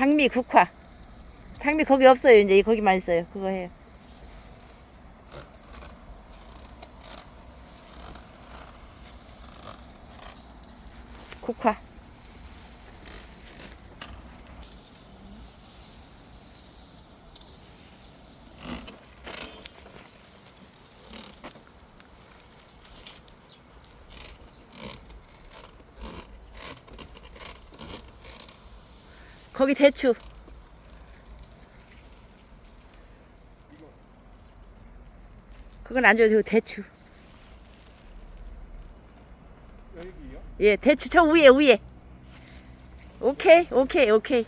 장미 국화. 장미 거기 없어요. 이제 거기만 있어요. 그거 해요. 국화. 거기 대추. 그건 안 줘도 되고 대추. 여기요? 예, 대추 저 위에 위에. 오케이, 오케이, 오케이.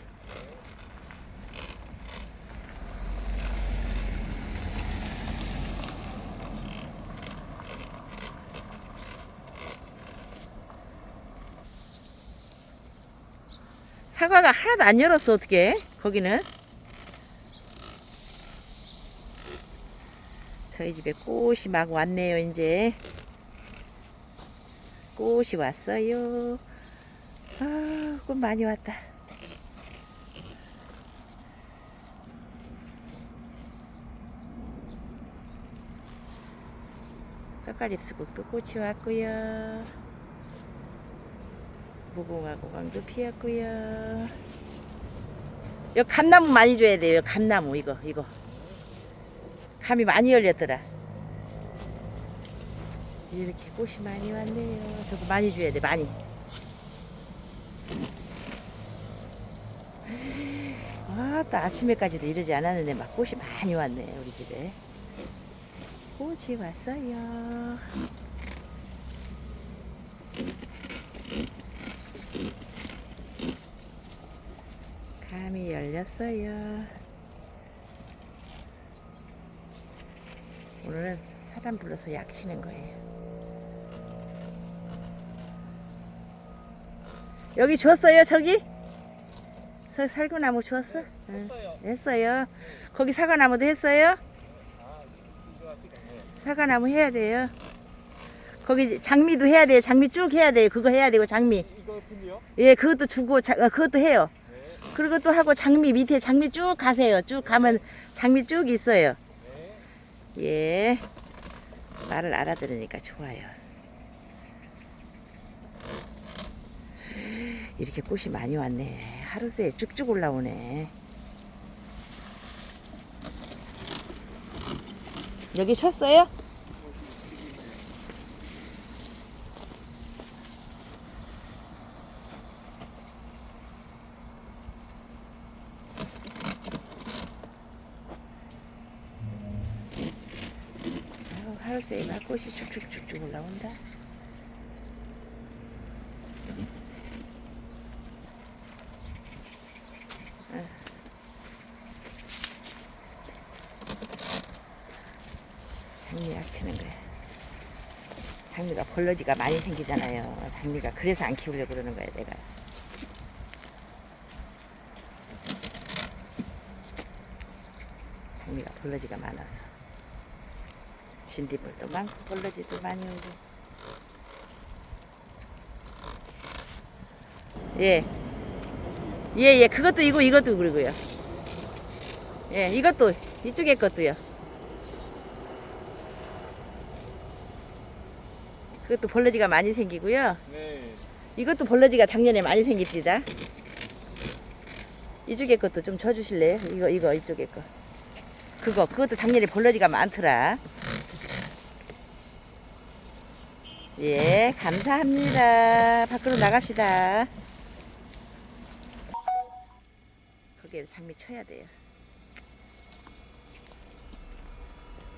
사과가 하나도 안 열었어 어떻게? 거기는 저희 집에 꽃이 막 왔네요 이제 꽃이 왔어요. 아, 꽃 많이 왔다. 떡갈잎수국도 꽃이 왔고요. 무궁화 고강도 피었고요. 여기 감나무 많이 줘야 돼요. 감나무 이거 이거. 감이 많이 열렸더라. 이렇게 꽃이 많이 왔네요. 저거 많이 줘야 돼, 많이. 아, 또 아침에까지도 이러지 않았는데 막 꽃이 많이 왔네, 우리 집에. 꽃이 왔어요. 감이 열렸어요. 오늘은 사람 불러서 약 치는 거예요. 여기 줬어요, 저기? 저 살구나무 줬어? 응. 했어요. 했어요. 거기 사과나무도 했어요? 사과나무 해야 돼요. 거기 장미도 해야 돼요. 장미 쭉 해야 돼요. 그거 해야 되고 장미. 예, 그것도 주고 자, 어, 그것도 해요. 네. 그리고 또 하고 장미 밑에 장미 쭉 가세요. 쭉 가면 장미 쭉 있어요. 네. 예. 말을 알아들으니까 좋아요. 이렇게 꽃이 많이 왔네. 하루 새에 쭉쭉 올라오네. 여기 쳤어요? 아유, 새에 막 꽃이 쭉쭉쭉쭉 올라온다. 아유. 장미 약 치는 거야. 장미가 벌러지가 많이 생기잖아요. 장미가 그래서 안 키우려고 그러는 거야, 내가. 장미가 벌러지가 많아서. 진딧물도 많고 벌러지도 많이 오고. 예. 예, 예. 그것도 이거, 이것도 그러고요. 예, 이것도, 이쪽에 것도요. 그것도 벌러지가 많이 생기고요. 네. 이것도 벌러지가 작년에 많이 생깁니다. 이쪽에 것도 좀 쳐주실래요? 이거, 이거, 이쪽에 거. 그거, 그것도 작년에 벌러지가 많더라. 예, 감사합니다. 밖으로 나갑시다. 거기에 장미 쳐야 돼요.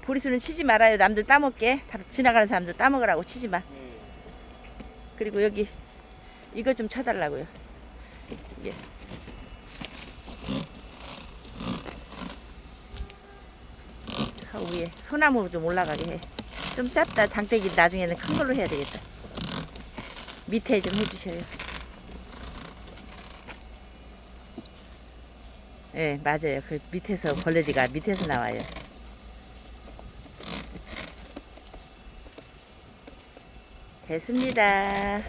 보리수는 치지 말아요. 남들 따먹게. 다 지나가는 사람들 따먹으라고 치지 마. 네. 그리고 여기 이거 좀 쳐달라고요. 저 위에 소나무 좀 올라가게 해. 좀 짧다. 장대기 나중에는 큰 걸로 해야 되겠다. 밑에 좀 해주셔요. 예, 맞아요. 그 밑에서 벌레지가 밑에서 나와요. 됐습니다.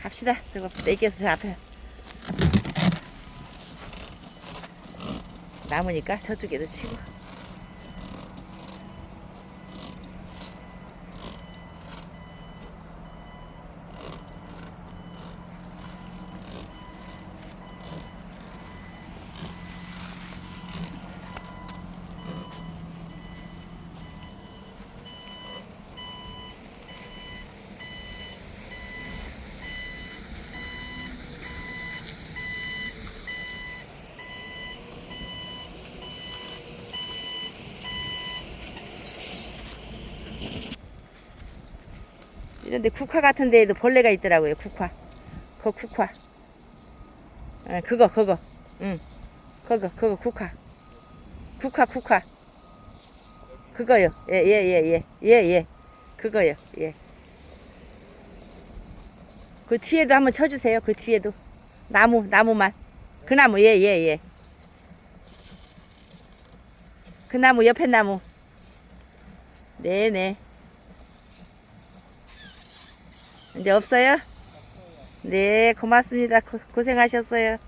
갑시다. 저거 내게서 저 앞에. 남으니까 저쪽에도 치고. 이런데 국화 같은 데에도 벌레가 있더라고요. 국화. 그 국화. 어, 그거 그거. 응. 그거 그거 국화. 국화 국화. 그거요. 예예 예 예. 예 예. 그거요. 예. 그 뒤에도 한번 쳐 주세요. 그 뒤에도. 나무 나무만. 그 나무 예 예 예. 그 나무 옆에 나무. 네네. 이제 없어요? 네, 고맙습니다. 고, 고생하셨어요.